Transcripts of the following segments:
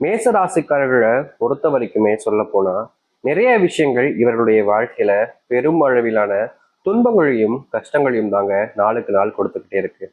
மேச ராசிக்காரர்களை பொறுத்த வரைக்குமே சொல்ல போனா நிறைய விஷயங்கள் இவர்களுடைய வாழ்க்கையில பெரும் அளவிலான துன்பங்களையும் கஷ்டங்களையும் தாங்க நாளுக்கு நாள் கொடுத்துக்கிட்டே இருக்கு.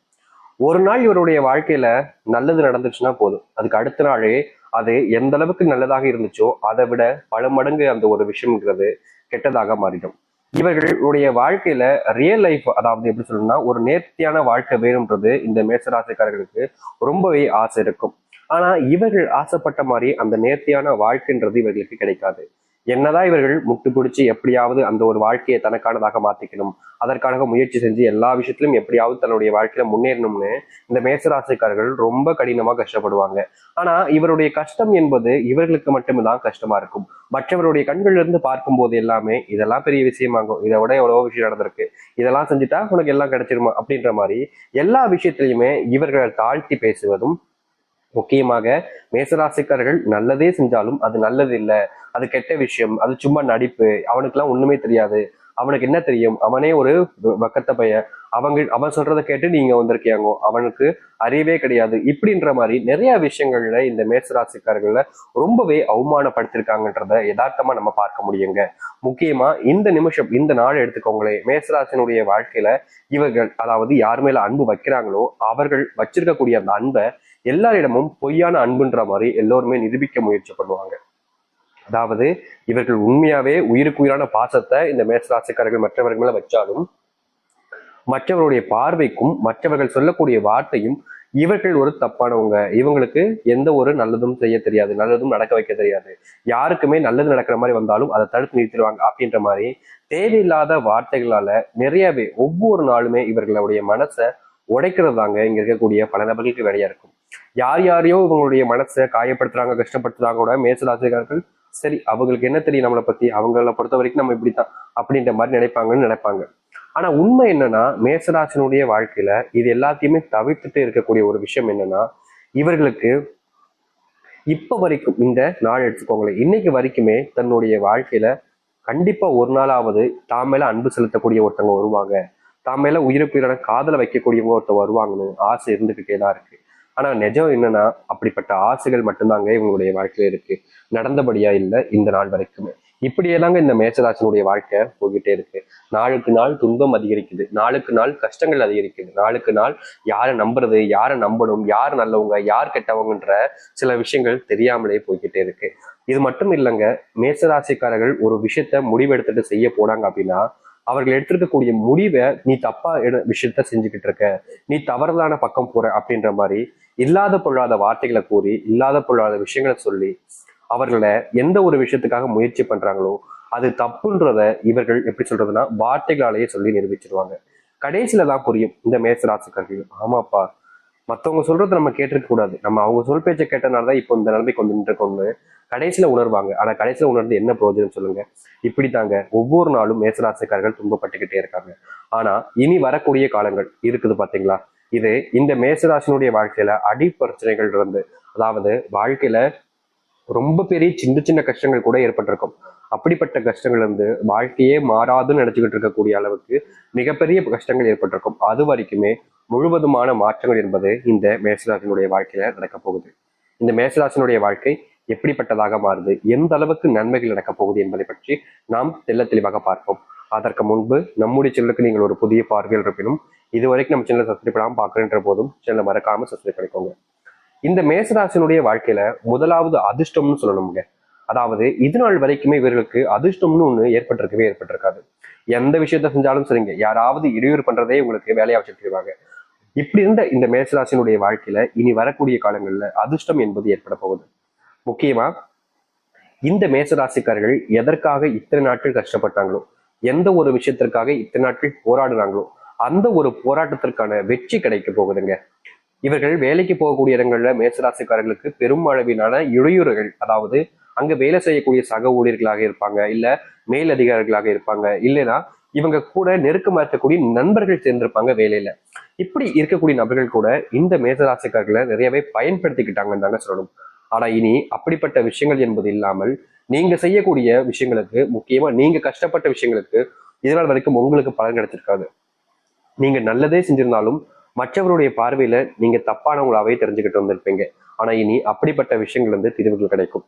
ஒரு நாள் இவருடைய வாழ்க்கையில நல்லது நடந்துச்சுன்னா போதும். அதுக்கு அடுத்த நாளே அது எந்த அளவுக்கு நல்லதாக இருந்துச்சோ அதை விட பல மடங்கு அந்த ஒரு விஷயம்ங்கிறது கெட்டதாக மாறிடும். இவர்களுடைய வாழ்க்கையில ரியல் லைஃப் அதாவது எப்படி சொல்லணும்னா ஒரு நேர்த்தியான வாழ்க்கை வேணும்ன்றது இந்த மேசராசிக்காரர்களுக்கு ரொம்பவே ஆசை இருக்கும். ஆனா இவர்கள் ஆசைப்பட்ட மாதிரி அந்த நேர்த்தியான வாழ்க்கைன்றது இவர்களுக்கு கிடைக்காது. என்னதான் இவர்கள் முட்டு பிடிச்சி எப்படியாவது அந்த ஒரு வாழ்க்கையை தனக்கானதாக மாத்திக்கணும். அதற்காக முயற்சி செஞ்சு எல்லா விஷயத்திலும் எப்படியாவது தன்னுடைய வாழ்க்கையில முன்னேறணும்னு இந்த மேசராசிக்காரர்கள் ரொம்ப கடினமா கஷ்டப்படுவாங்க. ஆனா இவருடைய கஷ்டம் என்பது இவர்களுக்கு மட்டும்தான் கஷ்டமா இருக்கும். மற்றவருடைய கண்கள்ல இருந்து பார்க்கும்போது எல்லாமே இதெல்லாம் பெரிய விஷயமாகும் இதை விட எவ்வளவோ விஷயம் நடந்திருக்கு. இதெல்லாம் செஞ்சுட்டா உனக்கு எல்லாம் கிடைச்சிருமா? அப்படின்ற மாதிரி எல்லா விஷயத்திலையுமே இவர்களை தாழ்த்தி பேசுவதும் முக்கியமாக மேசராசிக்காரர்கள் நல்லதே செஞ்சாலும் அது நல்லது இல்லை. அது கெட்ட விஷயம். அது சும்மா நடிப்பு. அவனுக்கெல்லாம் ஒண்ணுமே தெரியாது. அவனுக்கு என்ன தெரியும்? அவனே ஒரு வக்கத்த பையன். அவங்க அவன் சொல்றதை கேட்டு நீங்க வந்திருக்கியாங்கோ அவனுக்கு அறிவே கிடையாது. இப்படின்ற மாதிரி நிறைய விஷயங்கள்ல இந்த மேசராசிக்காரர்கள ரொம்பவே அவமானப்படுத்திருக்காங்கன்றத யதார்த்தமா நம்ம பார்க்க முடியுங்க. முக்கியமா இந்த நிமிஷம் இந்த நாள் எடுத்துக்கோங்களேன். மேசராசினுடைய வாழ்க்கையில இவர்கள் அதாவது யார் மேல அன்பு வைக்கிறாங்களோ அவர்கள் வச்சிருக்கக்கூடிய அந்த அன்பை எல்லாரிடமும் பொய்யான அன்புன்ற மாதிரி எல்லோருமே நிரூபிக்க முயற்சி பண்ணுவாங்க. அதாவது இவர்கள் உண்மையாவே உயிருக்கு உயிரான பாசத்தை இந்த மேசராசிக்காரர்கள் மற்றவர்கள் மேல வச்சாலும் மற்றவருடைய பார்வைக்கும் மற்றவர்கள் சொல்லக்கூடிய வார்த்தையும் இவர்கள் ஒரு தப்பானவங்க. இவங்களுக்கு எந்த ஒரு நல்லதும் செய்ய தெரியாது நல்லதும் நடக்க வைக்க தெரியாது. யாருக்குமே நல்லது நடக்கிற மாதிரி வந்தாலும் அதை தடுத்து நிறுத்திடுவாங்க அப்படின்ற மாதிரி தேவையில்லாத வார்த்தைகளால நிறையவே ஒவ்வொரு நாளுமே இவர்களுடைய மனசை உடைக்கிறது தாங்க இங்க இருக்கக்கூடிய பல நபர்களுக்கு வேலையா இருக்கும். யார் யாரையோ இவங்களுடைய மனசை காயப்படுத்துறாங்க கஷ்டப்படுத்துறாங்க கூட மேசராசிக்காரர்கள் சரி அவங்களுக்கு என்ன தெரியும் நம்மளை பத்தி? அவங்கள பொறுத்த வரைக்கும் நம்ம இப்படித்தான் அப்படின்ற மாதிரி நினைப்பாங்கன்னு நினைப்பாங்க. ஆனா உண்மை என்னன்னா மேசராசினுடைய வாழ்க்கையில இது எல்லாத்தையுமே தவிர்த்துட்டு இருக்கக்கூடிய ஒரு விஷயம் என்னன்னா இவர்களுக்கு இப்ப வரைக்கும் இந்த நாள் எடுத்துக்கோங்களேன் இன்னைக்கு வரைக்குமே தன்னுடைய வாழ்க்கையில கண்டிப்பா ஒரு நாளாவது தான் மேல அன்பு செலுத்தக்கூடிய ஒருத்தவங்க வருவாங்க. தான் மேல உயிருக்குயிரான காதலை வைக்கக்கூடியவங்க ஒருத்தர் வருவாங்கன்னு ஆசை இருந்துகிட்டே தான் இருக்கு. ஆனா நிஜம் என்னன்னா அப்படிப்பட்ட ஆசைகள் மட்டும்தாங்க இவங்களுடைய வாழ்க்கையில இருக்கு. நடந்தபடியா இல்லை இந்த நாள் வரைக்குமே. இப்படியெல்லாங்க இந்த மேசராசனுடைய வாழ்க்கை போய்கிட்டே இருக்கு. நாளுக்கு நாள் துன்பம் அதிகரிக்குது. நாளுக்கு நாள் கஷ்டங்கள் அதிகரிக்குது. நாளுக்கு நாள் யாரை நம்புறது யாரை நம்பணும் யார் நல்லவங்க யார் கெட்டவங்கன்ற சில விஷயங்கள் தெரியாமலே போய்கிட்டே இருக்கு. இது மட்டும் இல்லைங்க மேசராசிக்காரர்கள் ஒரு விஷயத்த முடிவெடுத்துட்டு செய்ய போனாங்க அப்படின்னா அவர்கள் எடுத்திருக்கக்கூடிய முடிவை நீ தப்பா எடு- விஷயத்த செஞ்சுக்கிட்டு இருக்க. நீ தவறுதலான பக்கம் போற அப்படின்ற மாதிரி இல்லாத பொல்லாத வார்த்தைகளை கூறி இல்லாத பொல்லாத விஷயங்களை சொல்லி அவர்களை எந்த ஒரு விஷயத்துக்காக முயற்சி பண்றாங்களோ அது தப்புன்றத இவர்கள் எப்படி சொல்றதுன்னா வார்த்தைகளாலேயே சொல்லி நிரூபிச்சிருவாங்க. கடைசியில தான் புரியும் இந்த மேசராசிக்காரர்கள் ஆமாப்பா மத்தவங்க சொல்றதை நம்ம கேட்டிருக்க கூடாது. நம்ம அவங்க சொல் பேச்சை கேட்டனால தான் இப்போ இந்த நிலைமைக்கு வந்து நின்றுருக்கோம்னு கடைசியில உணர்வாங்க. ஆனா கடைசியில உணர்ந்து என்ன பிரயோஜனம் சொல்லுங்க? இப்படித்தாங்க. ஒவ்வொரு நாளும் மேசராசிக்காரர்கள் துன்பப்பட்டுக்கிட்டே இருக்காங்க. ஆனா இனி வரக்கூடிய காலங்கள் இருக்குது பாத்தீங்களா? இது இந்த மேசராசினுடைய வாழ்க்கையில அடி பிரச்சனைகள் இருந்து அதாவது வாழ்க்கையில ரொம்ப பெரிய சின்ன சின்ன கஷ்டங்கள் கூட ஏற்பட்டிருக்கும். அப்படிப்பட்ட கஷ்டங்கள் இருந்து வாழ்க்கையே மாறாதுன்னு நினைச்சுக்கிட்டு இருக்கக்கூடிய அளவுக்கு மிகப்பெரிய கஷ்டங்கள் ஏற்பட்டிருக்கும். அது வரைக்குமே முழுவதுமான மாற்றங்கள் என்பது இந்த மேசராசினுடைய வாழ்க்கையில நடக்க போகுது. இந்த மேசராசினுடைய வாழ்க்கை எப்படிப்பட்டதாக மாறுது? எந்த அளவுக்கு நன்மைகள் நடக்கப் போகுது என்பதை பற்றி நாம் தெள்ள தெளிவாக பார்ப்போம். அதற்கு முன்பு நம்முடைய சேனலுக்கு நீங்கள் ஒரு புதிய பார்வையில் இருப்பினும் இதுவரைக்கும் நம்ம சேனலை சப்ஸ்கிரைப் பண்ணாமல் பார்க்குறன்ற போதும் சேனலை மறக்காம சப்ஸ்கிரைப் பண்ணிக்கோங்க. இந்த மேசராசினுடைய வாழ்க்கையில முதலாவது அதிர்ஷ்டம்னு சொல்லணுங்க அதாவது இது நாள் வரைக்குமே இவர்களுக்கு அதிர்ஷ்டம்னு ஒண்ணு ஏற்பட்டிருக்கவே ஏற்பட்டிருக்காது. எந்த விஷயத்த செஞ்சாலும் சரிங்க. யாராவது இடையூறு பண்றதே உங்களுக்கு வேலையா வச்சுருவாங்க இப்படி இருந்த இந்த மேசராசினுடைய வாழ்க்கையில இனி வரக்கூடிய காலங்கள்ல அதிர்ஷ்டம் என்பது ஏற்பட போகுது. முக்கியமா இந்த மேசராசிக்காரர்கள் எதற்காக இத்தனை நாட்கள் கஷ்டப்பட்டாங்களோ எந்த ஒரு விஷயத்திற்காக இத்தனை நாட்கள் போராடுறாங்களோ அந்த ஒரு போராட்டத்திற்கான வெற்றி கிடைக்க போகுதுங்க. இவர்கள் வேலைக்கு போகக்கூடிய இடங்கள்ல மேசராசிக்காரர்களுக்கு பெரும் அளவிலான இடையூறுகள் அதாவது அங்க வேலை செய்யக்கூடிய சக ஊழியர்களாக இருப்பாங்க இல்ல மேலதிகாரிகளாக இருப்பாங்க இல்லைன்னா இவங்க கூட நெருக்கமா இருக்கக்கூடிய நண்பர்கள் சேர்ந்திருப்பாங்க வேலையில. இப்படி இருக்கக்கூடிய நபர்கள் கூட இந்த மேசராசிக்காரர்களை நிறையவே பயன்படுத்திக்கிட்டாங்கன்னு தாங்க சொல்லணும். ஆனா இனி அப்படிப்பட்ட விஷயங்கள் என்பது இல்லாமல் நீங்க செய்யக்கூடிய விஷயங்களுக்கு முக்கியமா நீங்க கஷ்டப்பட்ட விஷயங்களுக்கு இதனால் வரைக்கும் உங்களுக்கு பலன் கிடைச்சிருக்காது. நீங்க நல்லதே செஞ்சிருந்தாலும் மற்றவருடைய பார்வையில நீங்க தப்பானவங்களாவே தெரிஞ்சுக்கிட்டு வந்திருப்பீங்க. ஆனா இனி அப்படிப்பட்ட விஷயங்கள் வந்து தீர்வுகள் கிடைக்கும்.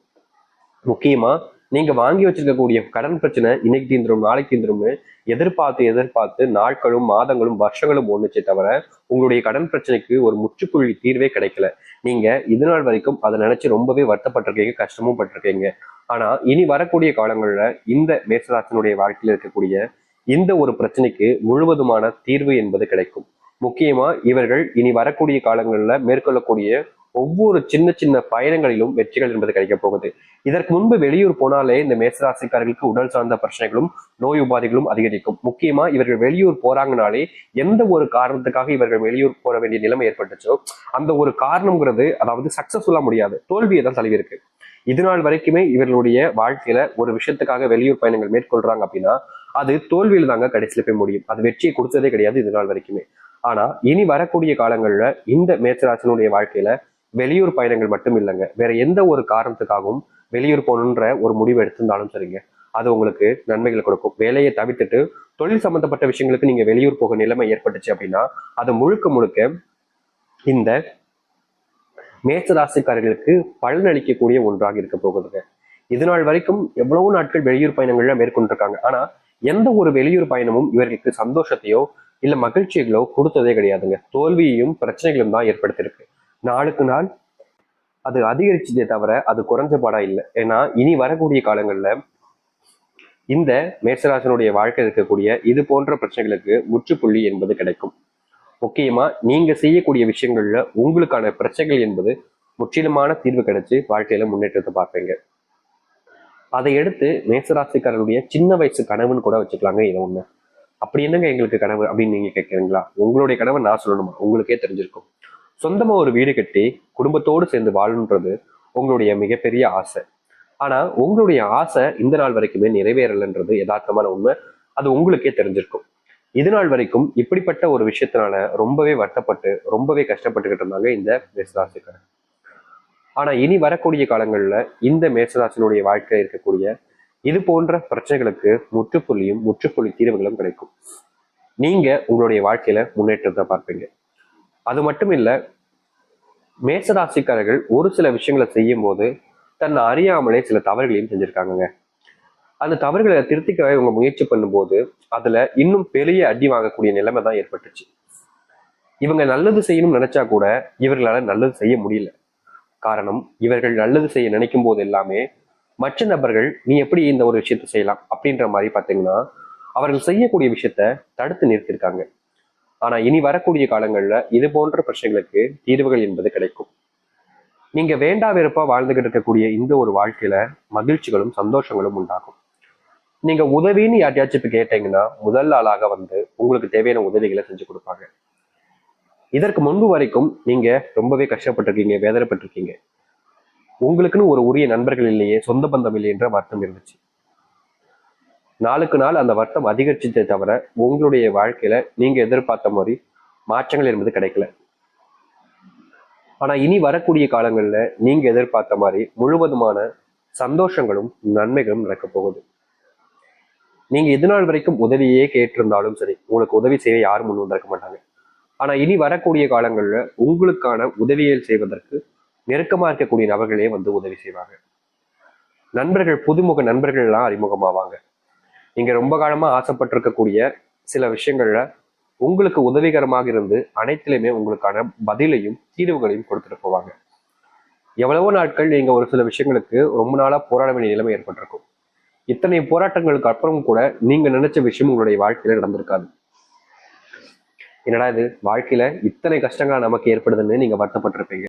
முக்கியமா நீங்க வாங்கி வச்சிருக்கக்கூடிய கடன் பிரச்சனை இன்னைக்கு தீந்துரும் நாளைக்கு தீந்துரும்னு எதிர்பார்த்து எதிர்பார்த்து நாட்களும் மாதங்களும் வருஷங்களும் ஒண்ணுச்சே தவிர உங்களுடைய கடன் பிரச்சனைக்கு ஒரு முற்றுப்புள்ளி தீர்வே கிடைக்கல. நீங்க இது நாள் வரைக்கும் அதை நினைச்சு ரொம்பவே வருத்தப்பட்டிருக்கீங்க கஷ்டமும் பட்டிருக்கீங்க. ஆனா இனி வரக்கூடிய காலங்கள்ல இந்த மேசராசனுடைய வாழ்க்கையில் இருக்கக்கூடிய இந்த ஒரு பிரச்சனைக்கு முழுவதுமான தீர்வு என்பது கிடைக்கும். முக்கியமா இவர்கள் இனி வரக்கூடிய காலங்களில் மேற்கொள்ளக்கூடிய ஒவ்வொரு சின்ன சின்ன பயணங்களிலும் வெற்றிகள் என்பது கிடைக்கப் போகுது. இதற்கு முன்பு வெளியூர் போனாலே இந்த மேசராசிக்காரர்களுக்கு உடல் சார்ந்த பிரச்சனைகளும் நோய் உபாதைகளும் அதிகரிக்கும். முக்கியமா இவர்கள் வெளியூர் போறாங்கனாலே எந்த ஒரு காரணத்துக்காக இவர்கள் வெளியூர் போற வேண்டிய நிலைமை ஏற்பட்டுச்சோ அந்த ஒரு காரணம்ங்கிறது அதாவது சக்சஸ்ஃபுல்லா முடியாது. தோல்வியை தான் தழுவி இருக்கு இது நாள் வரைக்குமே இவர்களுடைய வாழ்க்கையில ஒரு விஷயத்துக்காக வெளியூர் பயணங்கள் மேற்கொள்றாங்க அப்படின்னா அது தோல்வியில் தாங்க கடைசியில போய் முடியும். அது வெற்றியை கொடுத்ததே கிடையாது இது நாள் வரைக்குமே. ஆனா இனி வரக்கூடிய காலங்கள்ல இந்த மேசராசனுடைய வாழ்க்கையில வெளியூர் பயணங்கள் மட்டும் இல்லைங்க. வேற எந்த ஒரு காரணத்துக்காகவும் வெளியூர் போகணுன்ற ஒரு முடிவு எடுத்திருந்தாலும் சரிங்க. அது உங்களுக்கு நன்மைகளை கொடுக்கும். வேலையை தவிர்த்துட்டு தொழில் சம்பந்தப்பட்ட விஷயங்களுக்கு நீங்க வெளியூர் போக நிலைமை ஏற்பட்டுச்சு அப்படின்னா அது முழுக்க முழுக்க இந்த மேசராசிக்காரர்களுக்கு பலனளிக்கக்கூடிய ஒன்றாக இருக்க போகுதுங்க. இது நாள் வரைக்கும் எவ்வளவு நாட்கள் வெளியூர் பயணங்கள்ல மேற்கொண்டிருக்காங்க. ஆனா எந்த ஒரு வெளியூர் பயணமும் இவர்களுக்கு சந்தோஷத்தையோ இல்ல மகிழ்ச்சிகளோ கொடுத்ததே கிடையாதுங்க. தோல்வியையும் பிரச்சனைகளும் தான் ஏற்படுத்தியிருக்கு. நாளுக்கு நாள் அது அதிகரிச்சதே தவிர அது குறைஞ்ச பாடா இல்லை. ஏன்னா இனி வரக்கூடிய காலங்கள்ல இந்த மேசராசனுடைய வாழ்க்கை இருக்கக்கூடிய இது போன்ற பிரச்சனைகளுக்கு முற்றுப்புள்ளி என்பது கிடைக்கும். முக்கியமா நீங்க செய்யக்கூடிய விஷயங்கள்ல உங்களுக்கான பிரச்சனைகள் என்பது முற்றிலுமான தீர்வு கிடைச்சு வாழ்க்கையில முன்னேற்றத்தை பார்ப்பீங்க. அதை எடுத்து மேசராசிக்காரருடைய சின்ன வயசு கனவுன்னு கூட வச்சுக்கலாங்க இதை ஒண்ணு. அப்படி என்னங்க எங்களுக்கு கனவு அப்படின்னு நீங்க கேட்குறீங்களா உங்களுடைய கனவை நான் சொல்லணுமா? உங்களுக்கே தெரிஞ்சிருக்கும். சொந்தமா ஒரு வீடு கட்டி குடும்பத்தோடு சேர்ந்து வாழணுன்றது உங்களுடைய மிகப்பெரிய ஆசை. ஆனா உங்களுடைய ஆசை இந்த நாள் வரைக்குமே நிறைவேறலைன்றது யதார்த்தமான உண்மை. அது உங்களுக்கே தெரிஞ்சிருக்கும். இது நாள் வரைக்கும் இப்படிப்பட்ட ஒரு விஷயத்தினால ரொம்பவே வருத்தப்பட்டு ரொம்பவே கஷ்டப்பட்டுக்கிட்டு இருந்தாங்க இந்த மேசராசிக்காரன் ஆனா இனி வரக்கூடிய காலங்கள்ல இந்த மேசராசினுடைய வாழ்க்கையில் இருக்கக்கூடிய இது போன்ற பிரச்சனைகளுக்கு முற்றுப்புள்ளியும் முற்றுப்புள்ளி தீர்வுகளும் கிடைக்கும். நீங்க உங்களுடைய வாழ்க்கையில முன்னேற்றத்தை பார்ப்பீங்க. அது மட்டும் இல்ல மேசராசிக்காரர்கள் ஒரு சில விஷயங்களை செய்யும் போது தன்னை அறியாமலே சில தவறுகளையும் செஞ்சிருக்காங்க அந்த தவறுகளை திருத்திக்க இவங்க முயற்சி பண்ணும்போது அதுல இன்னும் பெரிய அடி வாங்கக்கூடிய நிலைமை தான் ஏற்பட்டுச்சு. இவங்க நல்லது செய்யணும்னு நினைச்சா கூட இவர்களால நல்லது செய்ய முடியல. காரணம் இவர்கள் நல்லது செய்ய நினைக்கும் போது எல்லாமே மற்ற நபர்கள் நீ எப்படி இந்த ஒரு விஷயத்தை செய்யலாம்? அப்படின்ற மாதிரி பாத்தீங்கன்னா அவர்கள் செய்யக்கூடிய விஷயத்த தடுத்து நிறுத்திருக்காங்க ஆனா இனி வரக்கூடிய காலங்கள்ல இது போன்ற பிரச்சனைகளுக்கு தீர்வுகள் என்பது கிடைக்கும். நீங்க வேண்டா வெறுப்பா வாழ்ந்துகிட்டு இருக்கக்கூடிய இந்த ஒரு வாழ்க்கையில மகிழ்ச்சிகளும் சந்தோஷங்களும் உண்டாகும். நீங்க உதவின்னு யார்ட்டையாச்சும் இப்ப கேட்டீங்கன்னா முதல் ஆளாக வந்து உங்களுக்கு தேவையான உதவிகளை செஞ்சு கொடுப்பாங்க. இதற்கு முன்பு வரைக்கும் நீங்க ரொம்பவே கஷ்டப்பட்டிருக்கீங்க வேதனைப்பட்டிருக்கீங்க. உங்களுக்குன்னு ஒரு உரிய நண்பர்கள் இல்லையே சொந்த பந்தம் இல்லை என்ற வருத்தம் இருந்துச்சு. நாளுக்கு நாள் அந்த வருத்தம் அதிகரிச்சதே தவிர உங்களுடைய வாழ்க்கையில நீங்க எதிர்பார்த்த மாதிரி மாற்றங்கள் என்பது கிடைக்கல. ஆனா இனி வரக்கூடிய காலங்கள்ல நீங்க எதிர்பார்த்த மாதிரி முழுவதுமான சந்தோஷங்களும் நன்மைகளும் நடக்க போகுது. நீங்க இது நாள் வரைக்கும் உதவியே கேட்டிருந்தாலும் சரி உங்களுக்கு உதவி செய்ய யாரும் முன் வந்திருக்க மாட்டாங்க. ஆனா இனி வரக்கூடிய காலங்கள்ல உங்களுக்கான உதவியல் செய்வதற்கு நெருக்கமா இருக்கக்கூடிய நபர்களே வந்து உதவி செய்வாங்க. நண்பர்கள் புதுமுக நண்பர்கள் எல்லாம் அறிமுகமாவாங்க. நீங்க ரொம்ப காலமா ஆசைப்பட்டிருக்கக்கூடிய சில விஷயங்கள்ல உங்களுக்கு உதவிகரமாக இருந்து அனைத்திலுமே உங்களுக்கான பதிலையும் தீர்வுகளையும் கொடுத்துட்டு போவாங்க. எவ்வளவோ நாட்கள் நீங்க ஒரு சில விஷயங்களுக்கு ரொம்ப நாளா போராட வேண்டிய நிலைமை ஏற்பட்டிருக்கும். இத்தனை போராட்டங்களுக்கு அப்புறம் கூட நீங்க நினைச்ச விஷயம் உங்களுடைய வாழ்க்கையில நடந்திருக்காது. என்னடா இது? வாழ்க்கையில இத்தனை கஷ்டங்கள் நமக்கு ஏற்படுதுன்னு நீங்க வருத்தப்பட்டிருப்பீங்க.